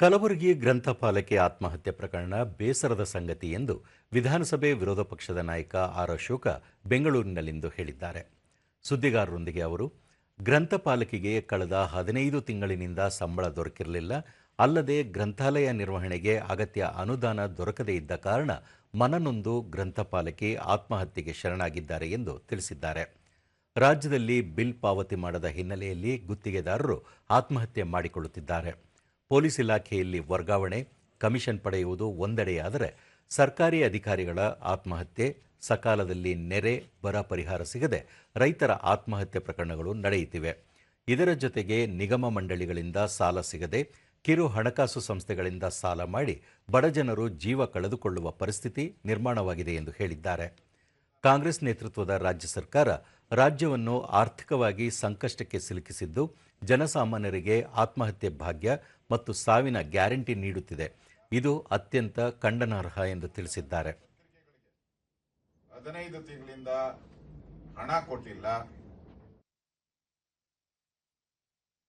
ಕಲಬುರಗಿ ಗ್ರಂಥಪಾಲಕಿ ಆತ್ಮಹತ್ಯೆ ಪ್ರಕರಣ ಬೇಸರದ ಸಂಗತಿ ಎಂದು ವಿಧಾನಸಭೆ ವಿರೋಧ ಪಕ್ಷದ ನಾಯಕ ಆರ್ ಅಶೋಕ ಬೆಂಗಳೂರಿನಲ್ಲಿಂದು ಹೇಳಿದ್ದಾರೆ. ಸುದ್ದಿಗಾರರೊಂದಿಗೆ ಅವರು, ಗ್ರಂಥಪಾಲಕಿಗೆ ಕಳೆದ ಹದಿನೈದು ತಿಂಗಳಿನಿಂದ ಸಂಬಳ ದೊರಕಿರಲಿಲ್ಲ. ಅಲ್ಲದೆ ಗ್ರಂಥಾಲಯ ನಿರ್ವಹಣೆಗೆ ಅಗತ್ಯ ಅನುದಾನ ದೊರಕದೇ ಇದ್ದ ಕಾರಣ ಮನನೊಂದು ಗ್ರಂಥಪಾಲಕಿ ಆತ್ಮಹತ್ಯೆಗೆ ಶರಣಾಗಿದ್ದಾರೆ ಎಂದು ತಿಳಿಸಿದ್ದಾರೆ. ರಾಜ್ಯದಲ್ಲಿ ಬಿಲ್ ಪಾವತಿ ಮಾಡದ ಹಿನ್ನೆಲೆಯಲ್ಲಿ ಗುತ್ತಿಗೆದಾರರು ಆತ್ಮಹತ್ಯೆ ಮಾಡಿಕೊಳ್ಳುತ್ತಿದ್ದಾರೆ. ಪೊಲೀಸ್ ಇಲಾಖೆಯಲ್ಲಿ ವರ್ಗಾವಣೆ, ಕಮಿಷನ್ ಪಡೆಯುವುದು ಒಂದೆಡೆಯಾದರೆ ಸರ್ಕಾರಿ ಅಧಿಕಾರಿಗಳ ಆತ್ಮಹತ್ಯೆ, ಸಕಾಲದಲ್ಲಿ ನೆರೆ, ಬರ ಪರಿಹಾರ ಸಿಗದೆ ರೈತರ ಆತ್ಮಹತ್ಯೆ ಪ್ರಕರಣಗಳು ನಡೆಯುತ್ತಿವೆ. ಇದರ ಜೊತೆಗೆ ನಿಗಮ ಮಂಡಳಿಗಳಿಂದ ಸಾಲ ಸಿಗದೆ ಕಿರು ಹಣಕಾಸು ಸಂಸ್ಥೆಗಳಿಂದ ಸಾಲ ಮಾಡಿ ಬಡಜನರು ಜೀವ ಕಳೆದುಕೊಳ್ಳುವ ಪರಿಸ್ಥಿತಿ ನಿರ್ಮಾಣವಾಗಿದೆ ಎಂದು ಹೇಳಿದ್ದಾರೆ. ಕಾಂಗ್ರೆಸ್ ನೇತೃತ್ವದ ರಾಜ್ಯ ಸರ್ಕಾರ ರಾಜ್ಯವನ್ನು ಆರ್ಥಿಕವಾಗಿ ಸಂಕಷ್ಟಕ್ಕೆ ಸಿಲುಕಿಸಿದ್ದು, ಜನಸಾಮಾನ್ಯರಿಗೆ ಆತ್ಮಹತ್ಯೆ ಭಾಗ್ಯ ಮತ್ತು ಸಾವಿನ ಗ್ಯಾರಂಟಿ ನೀಡುತ್ತಿದೆ. ಇದು ಅತ್ಯಂತ ಖಂಡನಾರ್ಹ ಎಂದು ತಿಳಿಸಿದ್ದಾರೆ. ಹದಿನೈದು ತಿಂಗಳಿಂದ ಹಣ ಕೊಟ್ಟಿಲ್ಲ.